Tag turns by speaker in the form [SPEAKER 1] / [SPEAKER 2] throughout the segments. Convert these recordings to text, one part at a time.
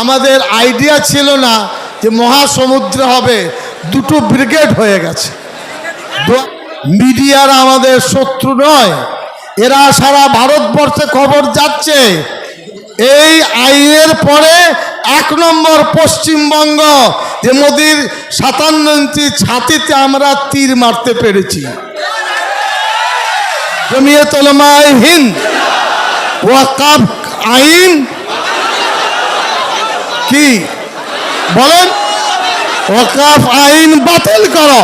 [SPEAKER 1] আমাদের আইডিয়া ছিল না যে মহাসমুদ্র হবে, দুটো ব্রিগেড হয়ে গেছে। মিডিয়ার আমাদের শত্রু নয়, এরা সারা ভারতবর্ষে খবর যাচ্ছে। এই আইনের পরে এক নম্বর পশ্চিমবঙ্গ, যে মোদির সাতান্ন ইঞ্চি ছাতিতে আমরা তীর মারতে পেরেছি। জমিয়ত উলামায়ে হিন্দ। ওয়াকাব আইন কি? বলেন, ওয়াকাফ আইন বাতিল করো।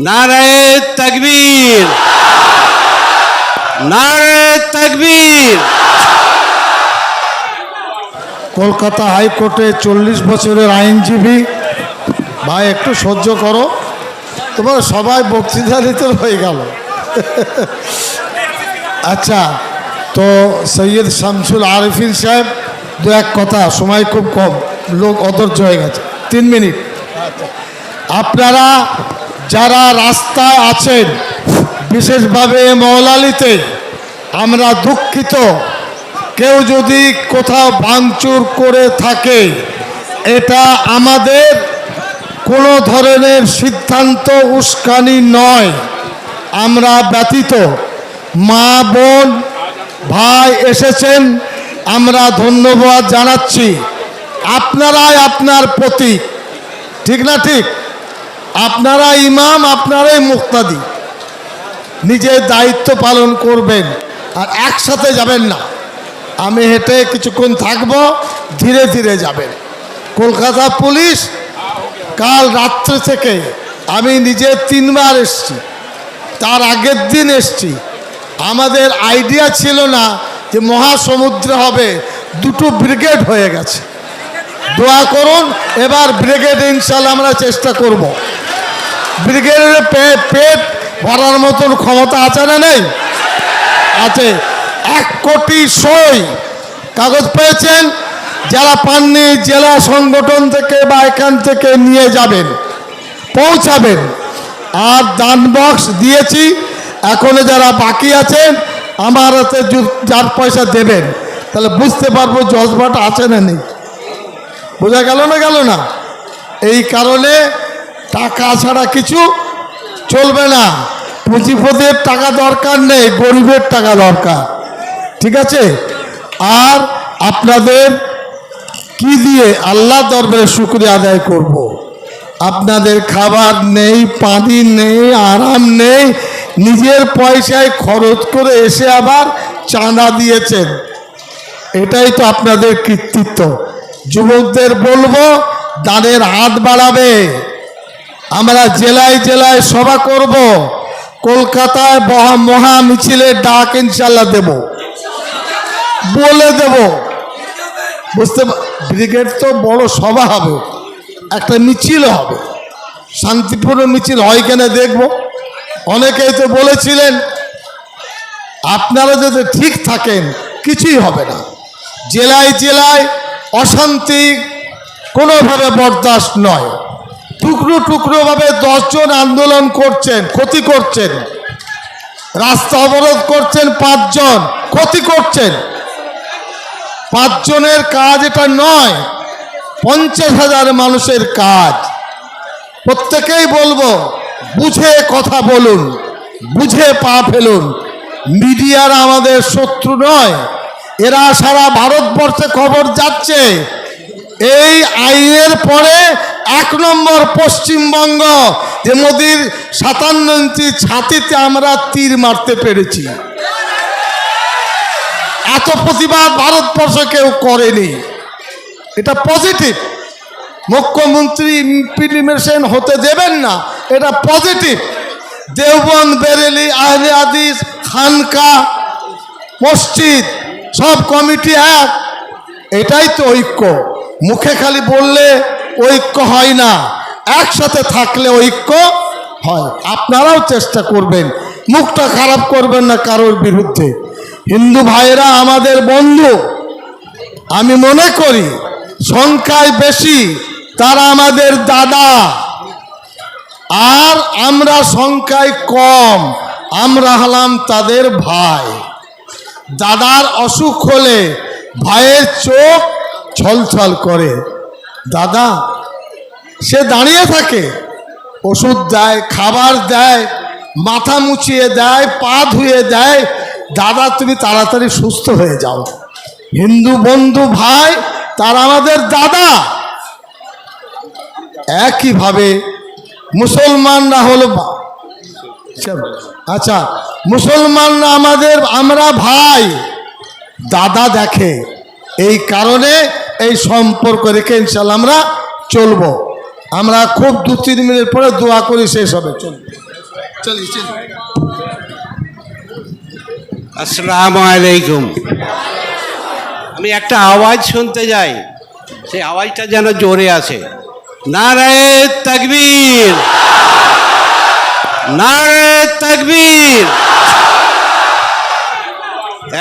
[SPEAKER 2] নারায়ে তকবীর। নারায়ে তকবীর।
[SPEAKER 1] কলকাতা হাইকোর্টে চল্লিশ বছরের আইনজীবী। ভাই, একটু সহ্য করো। তোমার সবাই বক্তৃতা দিতে হয়ে গেল। আচ্ছা তো সৈয়দ শামসুল আরিফিন সাহেব, দু এক কথা, সময় খুব কম। লোক অধৈর্য হয়ে গেছে। তিন মিনিট। আপনারা যারা রাস্তায় আছেন, বিশেষভাবে মৌলালিতে, আমরা দুঃখিত। কেউ যদি কোথাও ভাঙচুর করে থাকে, এটা আমাদের কোনো ধরনের সিদ্ধান্ত উস্কানি নয়। আমরা ব্যতীত। মা, বোন, ভাই এসেছেন, আমরা ধন্যবাদ জানাচ্ছি। আপনারাই আপনার প্রতীক। ঠিক না ঠিক? আপনারা ইমাম, আপনারাই মুক্তাদি। নিজের দায়িত্ব পালন করবেন আর একসাথে যাবেন না। আমি হেঁটে কিছুক্ষণ থাকব, ধীরে ধীরে যাবেন। কলকাতা পুলিশ, কাল রাত্রে থেকে আমি নিজে তিনবার এসছি। তার আগের দিন এসছি। আমাদের আইডিয়া ছিল না যে মহাসমুদ্র হবে, দুটো ব্রিগেড হয়ে গেছে। দোয়া করুন, এবার ব্রিগেড ইনশাল্লাহ আমরা চেষ্টা করব। ব্রিগেডের পেট ভরার মতন ক্ষমতা আছে না নেই? আছে। এক কোটি সই কাগজ পেয়েছেন, যারা পাননি জেলা সংগঠন থেকে বা এখান থেকে নিয়ে যাবেন, পৌঁছাবেন। আর দান বক্স দিয়েছি, এখনও যারা বাকি আছেন, আমার হাতে যার পয়সা দেবেন। তাহলে বুঝতে পারব জজবাটা আছে না নেই। বোঝা গেল না গেল না? এই কারণে টাকা ছাড়া কিছু চলবে না। পুঁজিপতির টাকা দরকার নেই, গরিবের টাকা দরকার। ঠিক আছে? আর আপনাদের কি দিয়ে আল্লাহ দরবারে শুক্রিয়া আদায় করব। আপনাদের খাবার নেই, পানি নেই, আরাম নেই, নিজের পয়সায় খরচ করে এসে আবার চাঁদা দিয়েছেন। এটাই তো আপনাদের কৃতিত্ব। যুবকদের বলব, দানের হাত বাড়াবে। আমরা জেলায় জেলায় সভা করব। কলকাতায় মহা মিছিলের ডাক ইনশাল্লাহ দেব। বলে দেব। বুঝতে ব্রিগেড তো বড় সভা হবে। একটা মিছিল হবে। শান্তিপূর্ণ মিছিল হয় কেন দেখব। অনেকেই তো বলেছিলেন, আপনারা যদি ঠিক থাকেন, কিছুই হবে না। জেলায় জেলায় অশান্তি কোনোভাবে বরদাস্ত নয়। টুকরো টুকরোভাবে দশজন আন্দোলন করছেন, ক্ষতি করছেন। রাস্তা অবরোধ করছেন পাঁচজন, ক্ষতি করছেন। পাঁচজনের কাজ এটা নয়, পঞ্চাশ হাজার মানুষের কাজ। প্রত্যেকেই বলব, বুঝে কথা বলুন, বুঝে পা ফেলুন। মিডিয়ার আমাদের শত্রু নয় এরা সারা ভারতবর্ষে খবর যাচ্ছে। এই আইনের পরে এক নম্বর পশ্চিমবঙ্গ, যে মোদির সাতান্ন ইঞ্চি ছাতিতে আমরা তীর মারতে পেরেছি। এত প্রতিবাদ ভারতবর্ষ কেউ করেনি। এটা পজিটিভ। মুখ্যমন্ত্রী ইমপ্লিমেশন হতে দেবেন না, এটা পজিটিভ। দেওবন্দ বেরেলি, আহলে আদিস খানকা, মসজিদ সব কমিটি এক। এটাই তো ঐক্য। মুখে খালি বললে ঐক্য হয় না। একসাথে থাকলে ঐক্য হয়। আপনারাও চেষ্টা করবেন। মুখটা খারাপ করবেন না কারোর বিরুদ্ধে। হিন্দু ভাইয়েরা, আমাদের বন্ধু, আমি মনে করি সংখ্যায় বেশি তারা আমাদের দাদা। আর আমরা সংখ্যায় কম। আমরা হলাম তাদের ভাই। দাদার অসুখ হলে ভাইয়ের চোখ ছলছল করে। দাদা, সে দাঁড়িয়ে থাকে, ওষুধ দেয়, খাবার দেয়, মাথা মুছিয়ে দেয়, পা ধুয়ে দেয়। দাদা, তুমি তাড়াতাড়ি সুস্থ হয়ে যাও। হিন্দু বন্ধু ভাই, তারা আমাদের দাদা। একইভাবে মুসলমানরা হলো আচ্ছা মুসলমান আমাদের, আমরা ভাই, দাদা দেখে। এই কারণে এই সম্পর্ক রেখে ইনশাল্লাহ আমরা চলবো। আমরা খুব দু, তিন মিনিট পরে দোয়া করি শেষ হবে। চল, চলি।
[SPEAKER 2] আসসালামু আলাইকুম। আমি একটা আওয়াজ শুনতে যাই। সেই আওয়াজটা যেন জোরে আসে। নারায়ে তাকবীর। নারায়ে তাকবীর।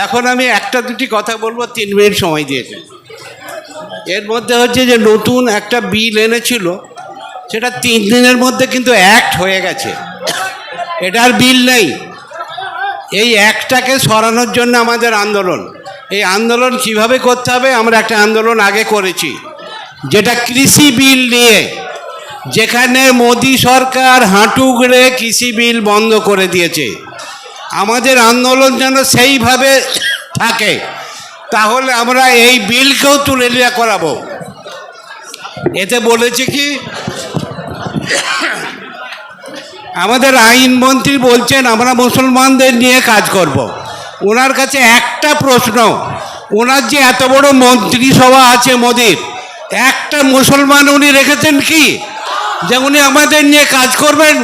[SPEAKER 2] এখন আমি একটা দুটি কথা বলব, তিন মিনিট সময় দিয়েছে এর মধ্যে হচ্ছে যে নতুন একটা বিল এনেছিল, সেটা তিন দিনের মধ্যে কিন্তু অ্যাক্ট হয়ে গেছে। এটার বিল নেই। এই অ্যাক্টটাকে সরানোর জন্য আমাদের আন্দোলন। এই আন্দোলন কীভাবে করতে হবে, আমরা একটা আন্দোলন আগে করেছি। যেটা কৃষি বিল নিয়ে যেখানে মোদি সরকার হাঁটু গড়ে কৃষি বিল বন্ধ করে দিয়েছে, আমাদের আন্দোলন যেন সেইভাবে থাকে, তাহলে আমরা এই বিলকেও তুলে নেওয়া করাবো এতে বলেছে কি, আমাদের আইনমন্ত্রী বলছেন, আমরা মুসলমানদের নিয়ে কাজ করব। ওনার কাছে একটা প্রশ্ন, ওনার যে এত বড় মন্ত্রিসভা আছে মোদির, একটা মুসলমান উনি রেখেছেন কি যে উনি আমাদের নিয়ে কাজ করবেন,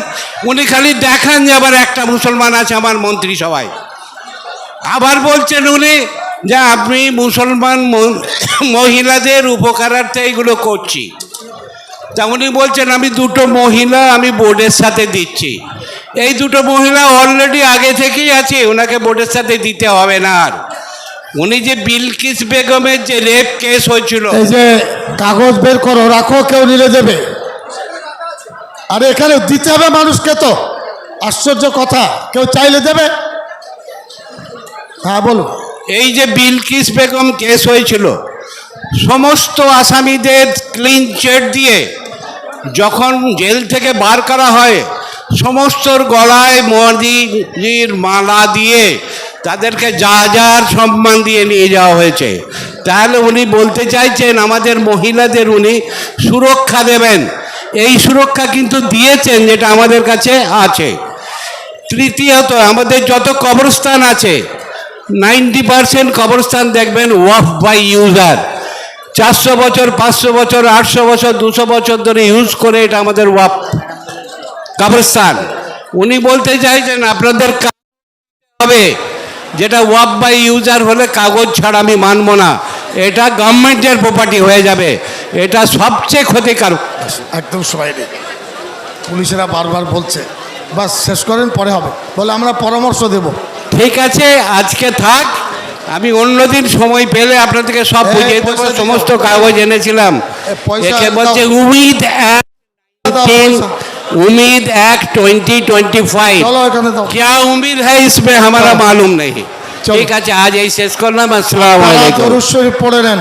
[SPEAKER 2] উনি খালি দেখান যে আবার একটা মুসলমান আছে আমার মন্ত্রিসভায় আবার বলছেন উনি যে আপনি মুসলমান মহিলাদের উপকারার্থে এইগুলো করছি। তা উনি বলছেন, আমি দুটো মহিলা আমি বোর্ডের সাথে দিচ্ছি। এই দুটো মহিলা অলরেডি আগে থেকেই আছে ওনাকে বোর্ডের সাথে দিতে হবে না আর। উনি যে বিলকিস বেগমের যে রেপ কেস হয়েছিল।
[SPEAKER 1] যে কাগজ বের করো, রাখো, কেউ নিলে দেবে। আর এখানে দিতে হবে মানুষকে তো। আশ্চর্য কথা। কেউ চাইলে দেবে? হ্যাঁ বলুন
[SPEAKER 2] এই যে বিলকিস বেগম কেস হয়েছিল, সমস্ত আসামিদের ক্লিন চেট দিয়ে যখন জেল থেকে বার করা হয় সমস্তর গলায় মোদিজির মালা দিয়ে তাদেরকে যা যার সম্মান দিয়ে নিয়ে যাওয়া হয়েছে। তাহলে উনি বলতে চাইছেন, আমাদের মহিলাদের উনি সুরক্ষা দেবেন। এই সুরক্ষা কিন্তু দিয়েছেন, যেটা আমাদের কাছে আছে। তৃতীয়ত, আমাদের যত কবরস্থান আছে, নাইনটি পার্সেন্ট কবরস্থান দেখবেন ওয়াফ বাই ইউজার। চারশো বছর, পাঁচশো বছর, আটশো বছর, দুশো বছর ধরে ইউজ করে এটা আমাদের ওয়াফ কবরস্থান। উনি বলতে চাইছেন, আপনাদের হবে, যেটা ওয়াফ বাই ইউজার হলে কাগজ ছাড়া আমি মানবো না। এটা গভর্নমেন্টের প্রপার্টি হয়ে যাবে। এটা সবচেয়ে ক্ষতিকারক।
[SPEAKER 1] একদম সবাই নেই পুলিশেরা বারবার বলছে বাস শেষ করেন পরে হবে বলে আমরা পরামর্শ দেব
[SPEAKER 2] ঠিক আছে আজকে থাক আমি অন্যদিন সময় পেলে আপনাদেরকে সব
[SPEAKER 1] এ,
[SPEAKER 2] বুঝিয়ে দেবো
[SPEAKER 1] পয়সা দিও।
[SPEAKER 2] সমস্ত কাগজ এনেছিলাম
[SPEAKER 1] এ, পয়সা
[SPEAKER 2] একে
[SPEAKER 1] দাও।
[SPEAKER 2] বলছে উমিদ এক
[SPEAKER 1] দাও
[SPEAKER 2] तीन
[SPEAKER 1] পয়সা।
[SPEAKER 2] उम्मीद एक्ट ट्वेंटी ट्वेंटी फाइव
[SPEAKER 1] চলো এখানে দাও
[SPEAKER 2] क्या उम्मीद है इसमें हमारा
[SPEAKER 1] चलो।
[SPEAKER 2] मालूम नहीं
[SPEAKER 1] चलो।
[SPEAKER 2] ठीक है आज यही शेष करना अस्सलाम
[SPEAKER 1] তারা
[SPEAKER 2] वालेकुम
[SPEAKER 1] দরুদ শরীফ পড়ে নেন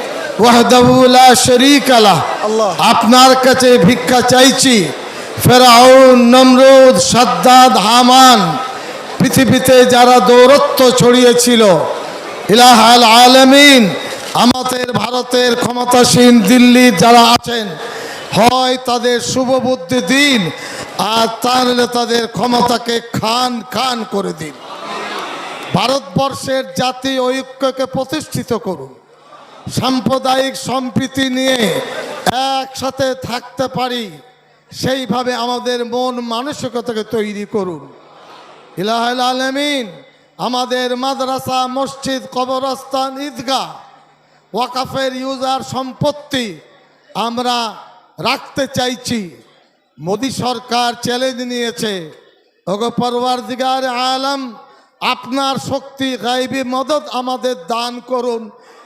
[SPEAKER 1] আপনার কাছে ভিক্ষা চাইছি। ফেরাউন নমরুদ সাদ্দাদ হামান। পৃথিবীতে যারা দৌরত্ব ছড়িয়েছিল ইলাহাল আলামিন আমাদের ভারতের ক্ষমতাসীন দিল্লি যারা আছেন হয় তাদের শুভ বুদ্ধি দিন আর তাহলে তাদের ক্ষমতাকে খান খান করে দিন। ভারতবর্ষের জাতি ঐক্যকে প্রতিষ্ঠিত করুন। সাম্প্রদায়িক সম্প্রীতি নিয়ে একসাথে থাকতে পারি, সেইভাবে আমাদের মন মানসিকতাকে তৈরি করুন। আলমিন, আমাদের মাদ্রাসা, মসজিদ, কবরস্থান, ঈদগাহ, ওয়াকাফের ইউজার সম্পত্তি আমরা রাখতে চাইছি। মোদী সরকার চ্যালেঞ্জ নিয়েছে, ওগো পরওয়ারদিগার আলম, আপনার শক্তি, গাইবী, মদত আমাদের দান করুন।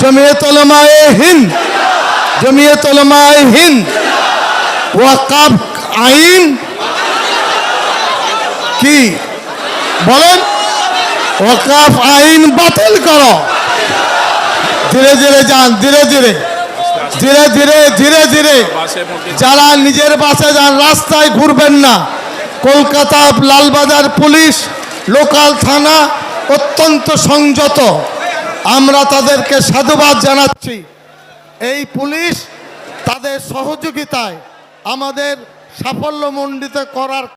[SPEAKER 1] জমিয়ত ওলামায়ে হিন্দ জমিয়ত ওলামায়ে হিন্দ ওয়াকাব আইন কি বলেন ওয়াকাফ আইন বাতিল করো ধীরে ধীরে যান ধীরে ধীরে ধীরে ধীরে ধীরে ধীরে যারা নিজের বাসে যান, রাস্তায় ঘুরবেন না۔ কলকাতা লালবাজার পুলিশ, লোকাল থানা অত্যন্ত সংযত। আমরা তাদেরকে সাধুবাদ জানাচ্ছি। এই পুলিশ তাদের সহযোগিতায় আমাদের সাফল্যমণ্ডিত করার